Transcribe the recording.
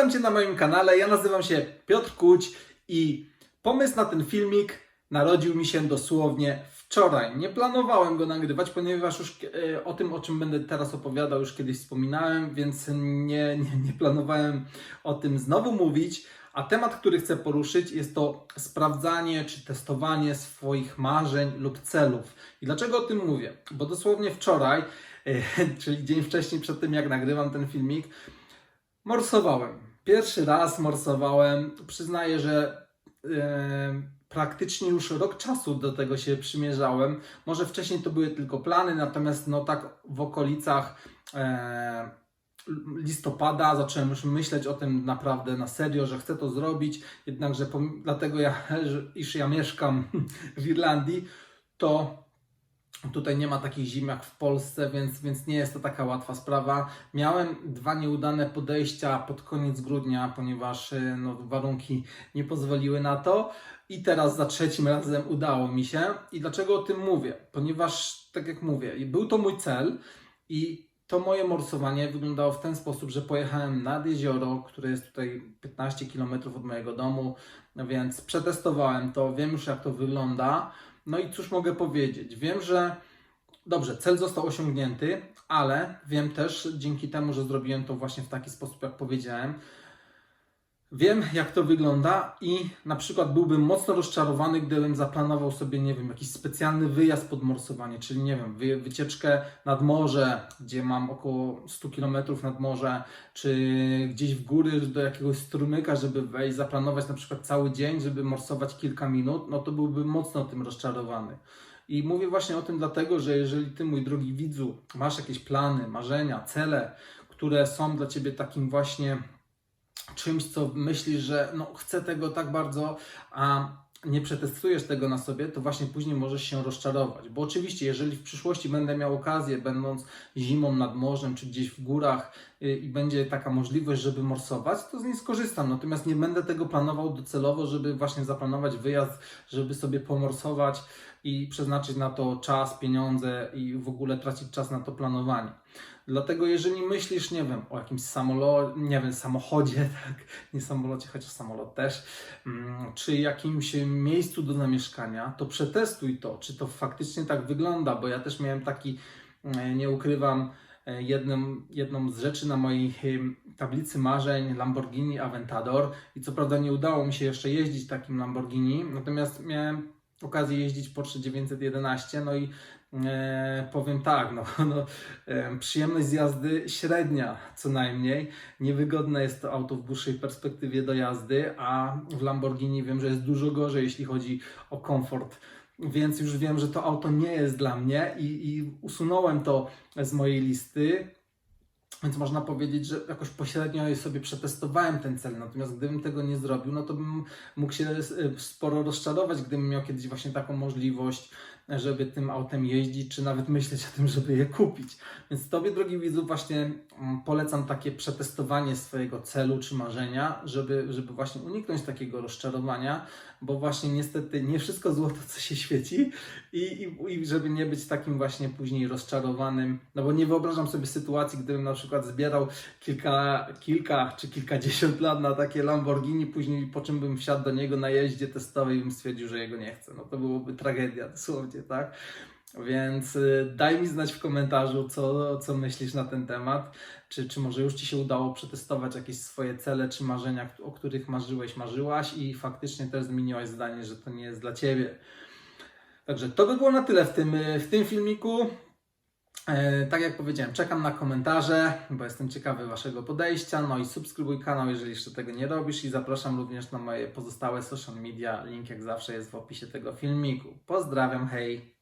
Witam Cię na moim kanale. Ja nazywam się Piotr Kuć i pomysł na ten filmik narodził mi się dosłownie wczoraj. Nie planowałem go nagrywać, ponieważ już e, o tym, o czym będę teraz opowiadał, już kiedyś wspominałem, więc nie, nie, nie planowałem o tym znowu mówić. A temat, który chcę poruszyć, jest to sprawdzanie czy testowanie swoich marzeń lub celów. I dlaczego o tym mówię? Bo dosłownie wczoraj, e, czyli dzień wcześniej przed tym, jak nagrywam ten filmik, Morsowałem. Pierwszy raz morsowałem. Przyznaję, że e, praktycznie już rok czasu do tego się przymierzałem. Może wcześniej to były tylko plany, natomiast no tak w okolicach e, listopada zacząłem już myśleć o tym naprawdę na serio, że chcę to zrobić. Jednakże dlatego ja, iż ja mieszkam w Irlandii, to Tutaj nie ma takich zim jak w Polsce, więc, więc nie jest to taka łatwa sprawa. Miałem dwa nieudane podejścia pod koniec grudnia, ponieważ y, no, warunki nie pozwoliły na to. I teraz za trzecim razem udało mi się. I dlaczego o tym mówię? Ponieważ, tak jak mówię, był to mój cel i to moje morsowanie wyglądało w ten sposób, że pojechałem nad jezioro, które jest tutaj 15 km od mojego domu, no więc przetestowałem to, wiem już jak to wygląda. No i cóż mogę powiedzieć? Wiem, że dobrze, cel został osiągnięty, ale wiem też dzięki temu, że zrobiłem to właśnie w taki sposób, jak powiedziałem, wiem jak to wygląda i na przykład byłbym mocno rozczarowany, gdybym zaplanował sobie, nie wiem, jakiś specjalny wyjazd pod morsowanie, czyli nie wiem, wy, wycieczkę nad morze, gdzie mam około 100 km nad morze, czy gdzieś w góry do jakiegoś strumyka, żeby wejść, zaplanować na przykład cały dzień, żeby morsować kilka minut, no to byłbym mocno tym rozczarowany. I mówię właśnie o tym dlatego, że jeżeli ty, mój drogi widzu, masz jakieś plany, marzenia, cele, które są dla ciebie takim właśnie czymś, co myślisz, że no, chcę tego tak bardzo, a nie przetestujesz tego na sobie, to właśnie później możesz się rozczarować. Bo oczywiście, jeżeli w przyszłości będę miał okazję, będąc zimą nad morzem czy gdzieś w górach y, i będzie taka możliwość, żeby morsować, to z niej skorzystam. Natomiast nie będę tego planował docelowo, żeby właśnie zaplanować wyjazd, żeby sobie pomorsować i przeznaczyć na to czas, pieniądze i w ogóle tracić czas na to planowanie. Dlatego jeżeli myślisz, nie wiem, o jakimś samolocie, nie wiem, samochodzie, tak, nie samolocie, chociaż samolot też, mm, czy jakimś miejscu do zamieszkania, to przetestuj to, czy to faktycznie tak wygląda, bo ja też miałem taki, e, nie ukrywam, e, jedną, jedną z rzeczy na mojej tablicy marzeń Lamborghini Aventador i co prawda nie udało mi się jeszcze jeździć takim Lamborghini, natomiast miałem okazję jeździć Porsche 911, no i e, powiem tak, no, no, e, przyjemność z jazdy średnia co najmniej. Niewygodne jest to auto w dłuższej perspektywie do jazdy, a w Lamborghini wiem, że jest dużo gorzej, jeśli chodzi o komfort. Więc już wiem, że to auto nie jest dla mnie i, i usunąłem to z mojej listy. Więc można powiedzieć, że jakoś pośrednio sobie przetestowałem ten cel. Natomiast gdybym tego nie zrobił, no to bym mógł się e, sporo rozczarować, gdybym miał kiedyś właśnie taką możliwość, żeby tym autem jeździć, czy nawet myśleć o tym, żeby je kupić. Więc Tobie, drogi widzu, właśnie mm, polecam takie przetestowanie swojego celu czy marzenia, żeby, żeby właśnie uniknąć takiego rozczarowania, bo właśnie niestety nie wszystko złoto, co się świeci i, i, i żeby nie być takim właśnie później rozczarowanym, no bo nie wyobrażam sobie sytuacji, gdybym na przykład zbierał kilka, kilka czy kilkadziesiąt lat na takie Lamborghini, później po czym bym wsiadł do niego na jeździe testowej i bym stwierdził, że jego nie chcę. No to byłoby tragedia dosłownie, tak? Więc y, daj mi znać w komentarzu, co, co myślisz na ten temat. Czy, czy może już Ci się udało przetestować jakieś swoje cele czy marzenia, o których marzyłeś, marzyłaś i faktycznie też zmieniłaś zdanie, że to nie jest dla Ciebie. Także to by było na tyle w tym, y, w tym filmiku. E, tak jak powiedziałem, czekam na komentarze, bo jestem ciekawy Waszego podejścia. No i subskrybuj kanał, jeżeli jeszcze tego nie robisz, i zapraszam również na moje pozostałe social media. Link jak zawsze jest w opisie tego filmiku. Pozdrawiam, hej!